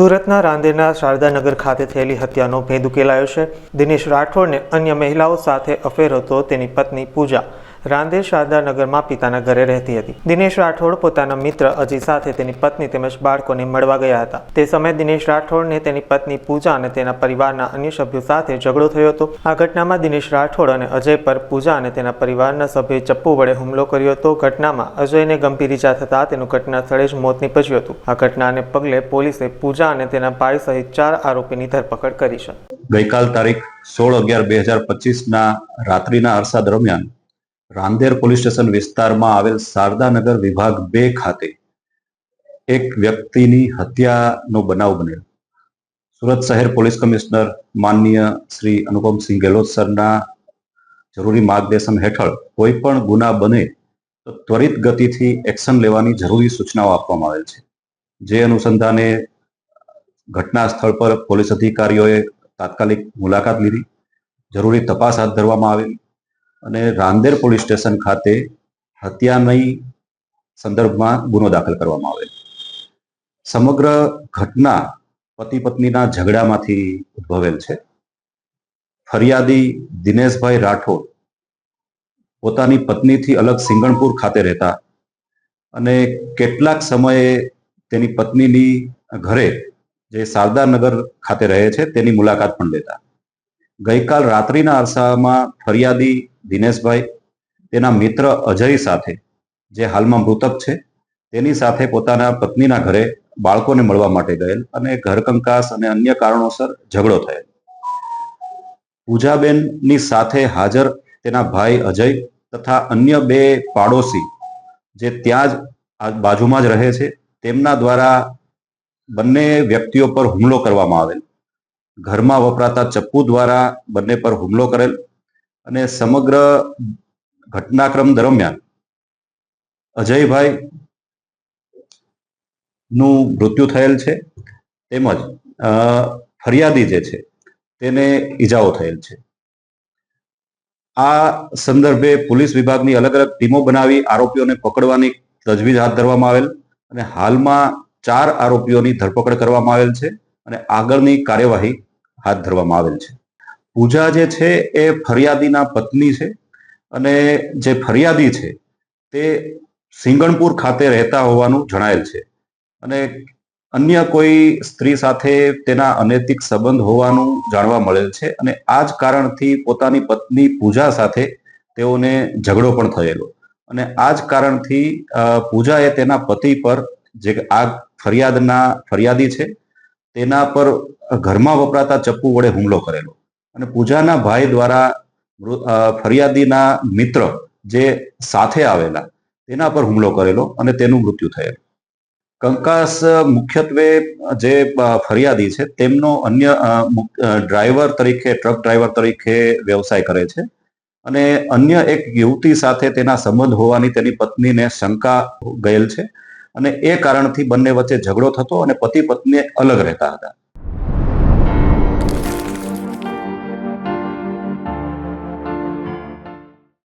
સુરતના રાંદેરના શારદાનગર ખાતે થયેલી હત્યાનો ભેદ ઉકેલાયો છે. દિનેશ રાઠોડને અન્ય મહિલાઓ સાથે અફેર હતો તેની પત્ની પૂજા. રાંદેર શારદાનગરમાં પિતાના ઘરે રહેતી હતી. દિનેશ રાઠોડ પોતાના મિત્ર અજી સાથે તેની પત્ની તેમજ બાળકોને મળવા ગયા હતા. તે સમયે દિનેશ રાઠોડને તેની પત્ની પૂજા અને તેના પરિવારના અન્ય સભ્યો સાથે ઝઘડો થયો હતો. આ ઘટનામાં દિનેશ રાઠોડ અને અજય પર પૂજા અને તેના પરિવારના સભ્યોએ ચપ્પુ વડે હુમલો કર્યો હતો. ઘટનામાં અજયને ગંભીર ઈજા થતા તેનું ઘટના સ્થળે જ મોત નીપજ્યું હતું. આ ઘટનાને પગલે પોલીસે પૂજા અને તેના ભાઈ સહિત ચાર આરોપીની ધરપકડ કરી છે. ગઈકાલ તારીખ સોળ અગિયાર બે હજાર પચીસના રાત્રિના અરસા દરમિયાન રાંદેર પોલીસ સ્ટેશન વિસ્તારમાં આવેલ શારદાનગર વિભાગ બે ખાતે એક વ્યક્તિની હત્યાનો બનાવ બનેલો. સુરત શહેર પોલીસ કમિશનર માનનીય શ્રી અનુપમસિંહ ગેહલોત સરના જરૂરી માર્ગદર્શન હેઠળ કોઈ પણ ગુના બને તો ત્વરિત ગતિથી એક્શન લેવાની જરૂરી સૂચનાઓ આપવામાં આવેલ છે. જે અનુસંધાને ઘટના સ્થળ પર પોલીસ અધિકારીઓએ તાત્કાલિક મુલાકાત લીધી. જરૂરી તપાસ હાથ ધરવામાં આવેલી. અને રાંદેર પોલીસ સ્ટેશન ખાતે હત્યાની સંદર્ભમાં ગુનો દાખલ કરવામાં આવેલ. સમગ્ર ઘટના પતિ પત્નીના ઝઘડામાંથી ઉદ્ભવેલ છે. ફરિયાદી દિનેશભાઈ રાઠોડ પોતાની પત્નીથી અલગ સિંગણપુર ખાતે રહેતા અને કેટલાક સમયે તેની પત્નીની ઘરે જે શારદાનગર ખાતે રહે છે તેની મુલાકાત પણ લેતા. ગઈકાલ રાત્રિના અરસામાં ફરિયાદી દિનેશભાઈ, તેના મિત્ર અજય સાથે, જે હાલમાં મૃતક છે, તેની સાથે પોતાના પત્નીના ઘરે બાળકોને મળવા માટે ગયેલ અને ઘરકંકાસ અને અન્ય કારણોસર ઝઘડો થયેલ. પૂજાબેનની સાથે હાજર તેના ભાઈ અજય તથા અન્ય બે પાડોશી, જે ત્યાં જ બાજુમાં જ રહે છે, તેમના દ્વારા બંને વ્યક્તિઓ પર હુમલો કરવામાં આવેલ. ઘરમાં વપરાતા ચપ્પુ દ્વારા બંને પર હુમલો કરેલ. અને સમગ્ર ઘટનાક્રમ દરમિયાન અજયભાઈ નું મૃત્યુ થયેલ છે. તેમજ ફરિયાદી જે છે, તેને ઈજાઓ થયેલ છે. આ સંદર્ભે પોલીસ વિભાગની અલગ અલગ ટીમો બનાવી આરોપીઓને પકડવાની તજવીજ હાથ ધરવામાં આવેલ અને હાલમાં ચાર આરોપીઓની ધરપકડ કરવામાં આવેલ છે અને આગળની કાર્યવાહી હાથ ધરવામાં આવેલ છે. પૂજા જે છે એ ફરિયાદીના પત્ની છે અને જે ફરિયાદી છે તે સિંગણપુર ખાતે રહેતા હોવાનું જણાયેલ છે. અને અન્ય કોઈ સ્ત્રી સાથે તેના અનૈતિક સંબંધ હોવાનું જાણવા મળેલ છે અને આ જ કારણથી પોતાની પત્ની પૂજા સાથે તેઓને ઝઘડો પણ થયેલો. અને આ જ કારણથી પૂજાએ તેના પતિ પર જે આ ફરિયાદના ફરિયાદી છે તેના પર ઘરમાં વપરાતા ચપ્પુ વડે હુમલો કરેલો. અને પૂજાના ભાઈ દ્વારા ફરિયાદીના મિત્ર જે સાથે આવેલા, તેના પર હુમલો કરેલો અને તેનું મૃત્યુ થયેલું. કંકાસ મુખ્યત્વે જે ફરિયાદી છે, તેમનો અન્ય ડ્રાઈવર તરીકે, ટ્રક ડ્રાઈવર તરીકે વ્યવસાય કરે છે અને અન્ય એક યુવતી સાથે તેના સંબંધ હોવાની તેની પત્નીને શંકા ગયેલ છે અને એ કારણથી બંને વચ્ચે ઝઘડો થતો અને પતિ પત્ની અલગ રહેતા હતા.